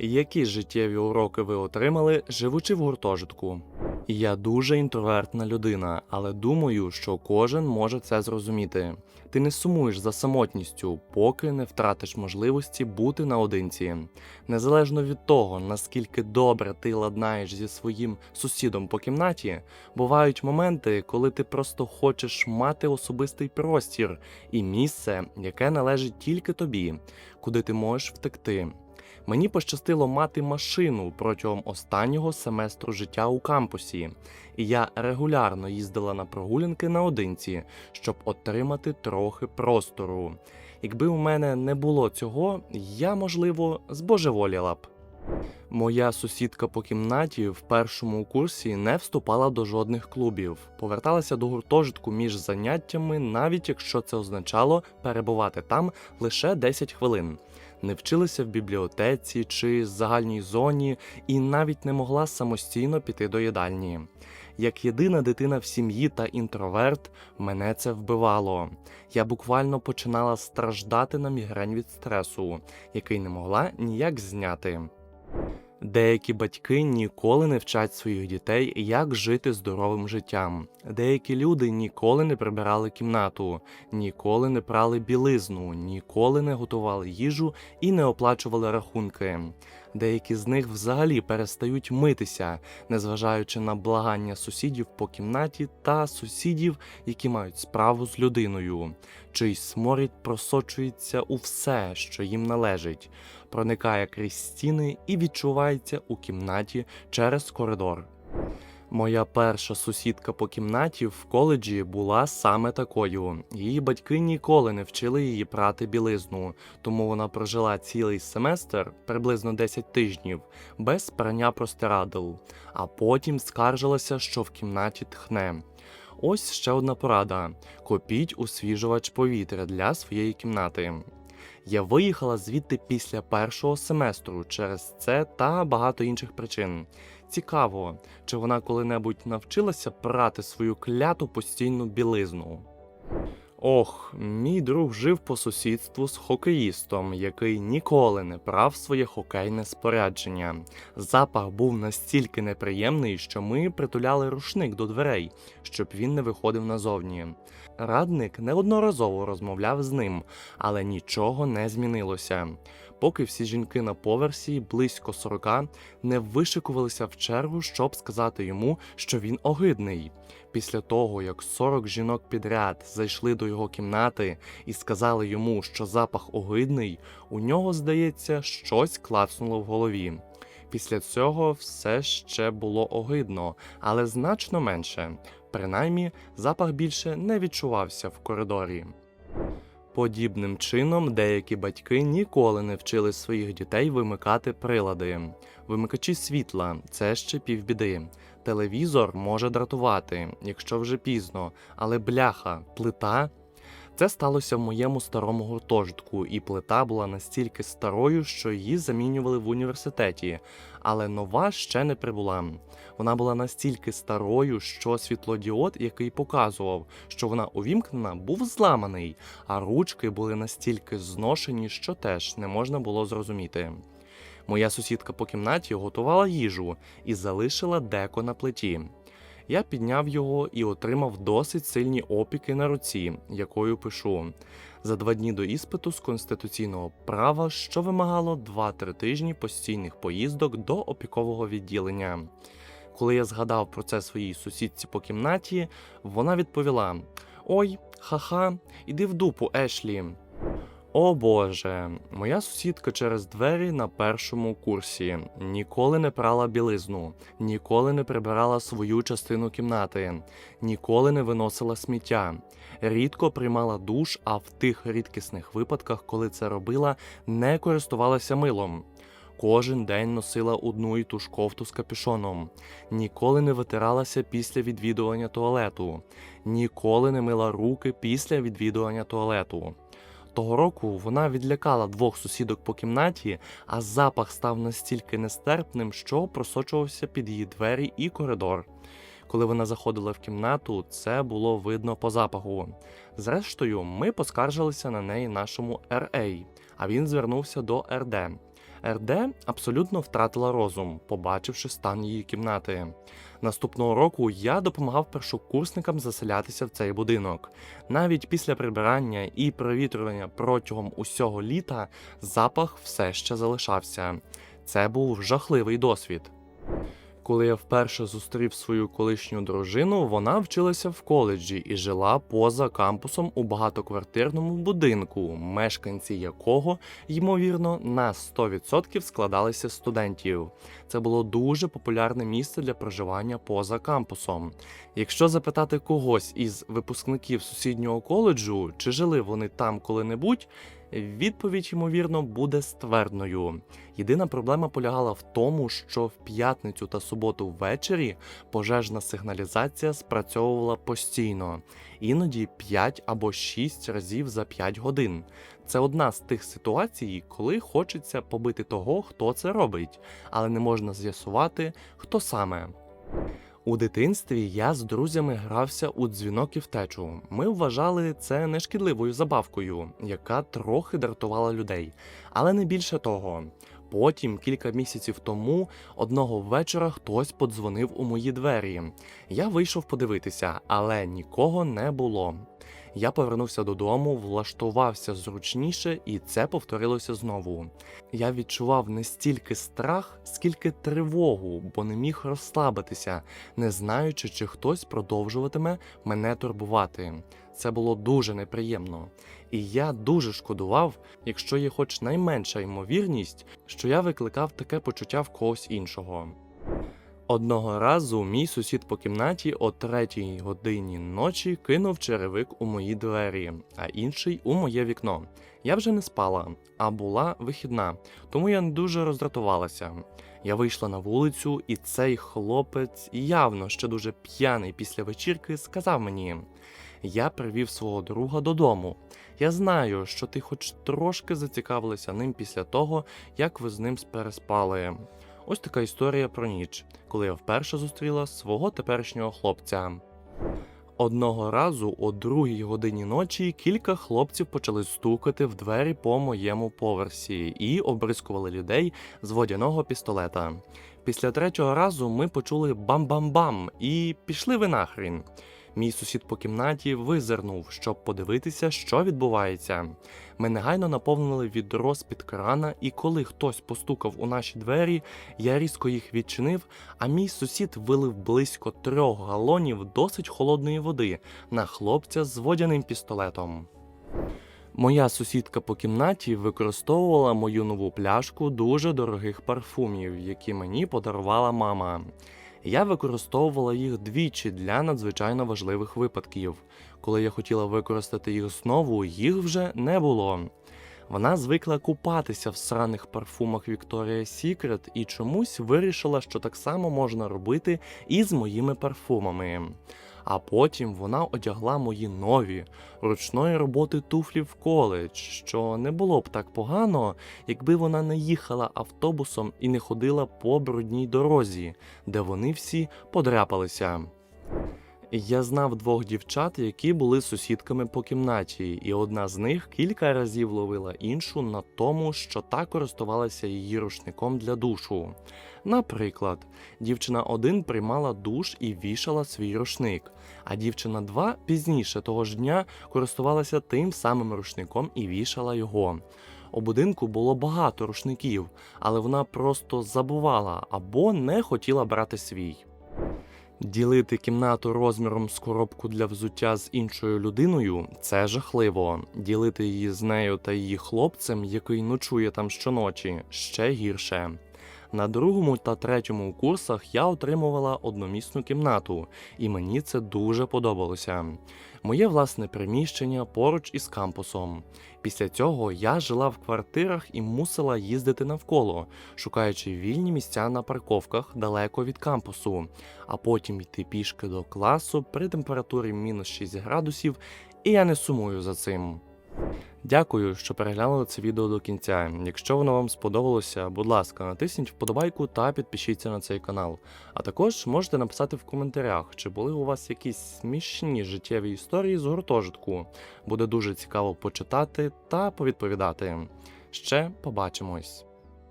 Які життєві уроки ви отримали, живучи в гуртожитку? Я дуже інтровертна людина, але думаю, що кожен може це зрозуміти. Ти не сумуєш за самотністю, поки не втратиш можливості бути наодинці. Незалежно від того, наскільки добре ти ладнаєш зі своїм сусідом по кімнаті, бувають моменти, коли ти просто хочеш мати особистий простір і місце, яке належить тільки тобі, куди ти можеш втекти. Мені пощастило мати машину протягом останнього семестру життя у кампусі, і я регулярно їздила на прогулянки наодинці, щоб отримати трохи простору. Якби у мене не було цього, я, можливо, збожеволіла б. Моя сусідка по кімнаті в першому курсі не вступала до жодних клубів, поверталася до гуртожитку між заняттями, навіть якщо це означало перебувати там лише 10 хвилин. Не вчилася в бібліотеці чи загальній зоні і навіть не могла самостійно піти до їдальні. Як єдина дитина в сім'ї та інтроверт, мене це вбивало. Я буквально починала страждати на мігрень від стресу, який не могла ніяк зняти. Деякі батьки ніколи не вчать своїх дітей, як жити здоровим життям. Деякі люди ніколи не прибирали кімнату, ніколи не прали білизну, ніколи не готували їжу і не оплачували рахунки. Деякі з них взагалі перестають митися, незважаючи на благання сусідів по кімнаті та сусідів, які мають справу з людиною. чий сморід просочується у все, що їм належить, проникає крізь стіни і відчувається у кімнаті через коридор. Моя перша сусідка по кімнаті в коледжі була саме такою. Її батьки ніколи не вчили її прати білизну, тому вона прожила цілий семестр, приблизно 10 тижнів, без прання простирадл, а потім скаржилася, що в кімнаті тхне. Ось ще одна порада: купіть освіжувач повітря для своєї кімнати. Я виїхала звідти після першого семестру через це та багато інших причин. Цікаво, чи вона коли-небудь навчилася прати свою кляту постійну білизну. Ох, мій друг жив по сусідству з хокеїстом, який ніколи не прав своє хокейне спорядження. Запах був настільки неприємний, що ми притуляли рушник до дверей, щоб він не виходив назовні. Радник неодноразово розмовляв з ним, але нічого не змінилося. Поки всі жінки на поверсі близько 40 не вишикувалися в чергу, щоб сказати йому, що він огидний. Після того, як 40 жінок підряд зайшли до його кімнати і сказали йому, що запах огидний, у нього, здається, щось клацнуло в голові. Після цього все ще було огидно, але значно менше. Принаймні, запах більше не відчувався в коридорі. Подібним чином деякі батьки ніколи не вчили своїх дітей вимикати прилади. Вимикачі світла це ще півбіди. Телевізор може дратувати, якщо вже пізно, але бляха, плита. Це сталося в моєму старому гуртожитку, і плита була настільки старою, що її замінювали в університеті, але нова ще не прибула. Вона була настільки старою, що світлодіод, який показував, що вона увімкнена, був зламаний, а ручки були настільки зношені, що теж не можна було зрозуміти. Моя сусідка по кімнаті готувала їжу і залишила деко на плиті. Я підняв його і отримав досить сильні опіки на руці, якою пишу. За два дні до іспиту з конституційного права, що вимагало 2-3 тижні постійних поїздок до опікового відділення. Коли я згадав про це своїй сусідці по кімнаті, вона відповіла: Ой, ха-ха, іди в дупу, Ешлі. О Боже, моя сусідка через двері на першому курсі ніколи не прала білизну, ніколи не прибирала свою частину кімнати, ніколи не виносила сміття, рідко приймала душ, а в тих рідкісних випадках, коли це робила, не користувалася милом. Кожен день носила одну і ту ж кофту з капюшоном, ніколи не витиралася після відвідування туалету, ніколи не мила руки після відвідування туалету. Того року вона відлякала двох сусідок по кімнаті, а запах став настільки нестерпним, що просочувався під її двері і коридор. Коли вона заходила в кімнату, це було видно по запаху. Зрештою, ми поскаржилися на неї нашому РА, а він звернувся до РД. РД абсолютно втратила розум, побачивши стан її кімнати. Наступного року я допомагав першокурсникам заселятися в цей будинок. Навіть після прибирання і провітрювання протягом усього літа запах все ще залишався. Це був жахливий досвід. Коли я вперше зустрів свою колишню дружину, вона вчилася в коледжі і жила поза кампусом у багатоквартирному будинку, мешканці якого, ймовірно, на 100% складалися студентів. Це було дуже популярне місце для проживання поза кампусом. Якщо запитати когось із випускників сусіднього коледжу, чи жили вони там коли-небудь, відповідь, ймовірно, буде ствердною. Єдина проблема полягала в тому, що в п'ятницю та суботу ввечері пожежна сигналізація спрацьовувала постійно, іноді 5 або 6 разів за 5 годин. Це одна з тих ситуацій, коли хочеться побити того, хто це робить, але не можна з'ясувати, хто саме. У дитинстві я з друзями грався у дзвінок і втечу. Ми вважали це нешкідливою забавкою, яка трохи дратувала людей, але не більше того. Потім, кілька місяців тому, одного вечора хтось подзвонив у мої двері. Я вийшов подивитися, але нікого не було. Я повернувся додому, влаштувався зручніше, і це повторилося знову. Я відчував не стільки страх, скільки тривогу, бо не міг розслабитися, не знаючи, чи хтось продовжуватиме мене турбувати. Це було дуже неприємно. І я дуже шкодував, якщо є хоч найменша ймовірність, що я викликав таке почуття в когось іншого. Одного разу мій сусід по кімнаті о третій годині ночі кинув черевик у мої двері, а інший у моє вікно. Я вже не спала, а була вихідна, тому я дуже роздратувалася. Я вийшла на вулицю, і цей хлопець, явно ще дуже п'яний після вечірки, сказав мені: Я привів свого друга додому. Я знаю, що ти хоч трошки зацікавилася ним після того, як ви з ним переспали. Ось така історія про ніч, коли я вперше зустріла свого теперішнього хлопця. Одного разу о другій годині ночі кілька хлопців почали стукати в двері по моєму поверсі і обрискували людей з водяного пістолета. Після третього разу ми почули бам-бам-бам і пішли ви нахрін. Мій сусід по кімнаті визирнув, щоб подивитися, що відбувається. Ми негайно наповнили відро з-під крана, і коли хтось постукав у наші двері, я різко їх відчинив, а мій сусід вилив близько трьох галонів досить холодної води на хлопця з водяним пістолетом. Моя сусідка по кімнаті використовувала мою нову пляшку дуже дорогих парфумів, які мені подарувала мама. Я використовувала їх двічі для надзвичайно важливих випадків. Коли я хотіла використати їх знову, їх вже не було. Вона звикла купатися в сраних парфумах Victoria's Secret і чомусь вирішила, що так само можна робити і з моїми парфумами. А потім вона одягла мої нові ручної роботи туфлі в коледж, що не було б так погано, якби вона не їхала автобусом і не ходила по брудній дорозі, де вони всі подряпалися. Я знав двох дівчат, які були сусідками по кімнаті, і одна з них кілька разів ловила іншу на тому, що та користувалася її рушником для душу. Наприклад, дівчина 1 приймала душ і вішала свій рушник, а дівчина 2 пізніше того ж дня користувалася тим самим рушником і вішала його. У будинку було багато рушників, але вона просто забувала або не хотіла брати свій. Ділити кімнату розміром з коробку для взуття з іншою людиною це жахливо. Ділити її з нею та її хлопцем, який ночує там щоночі, ще гірше. На другому та третьому курсах я отримувала одномісну кімнату, і мені це дуже подобалося. Моє власне приміщення поруч із кампусом. Після цього я жила в квартирах і мусила їздити навколо, шукаючи вільні місця на парковках далеко від кампусу, а потім йти пішки до класу при температурі мінус 6 градусів, і я не сумую за цим. Дякую, що переглянули це відео до кінця. Якщо воно вам сподобалося, будь ласка, натисніть вподобайку та підпишіться на цей канал. А також можете написати в коментарях, чи були у вас якісь смішні життєві історії з гуртожитку. Буде дуже цікаво почитати та повідповідати. Ще побачимось.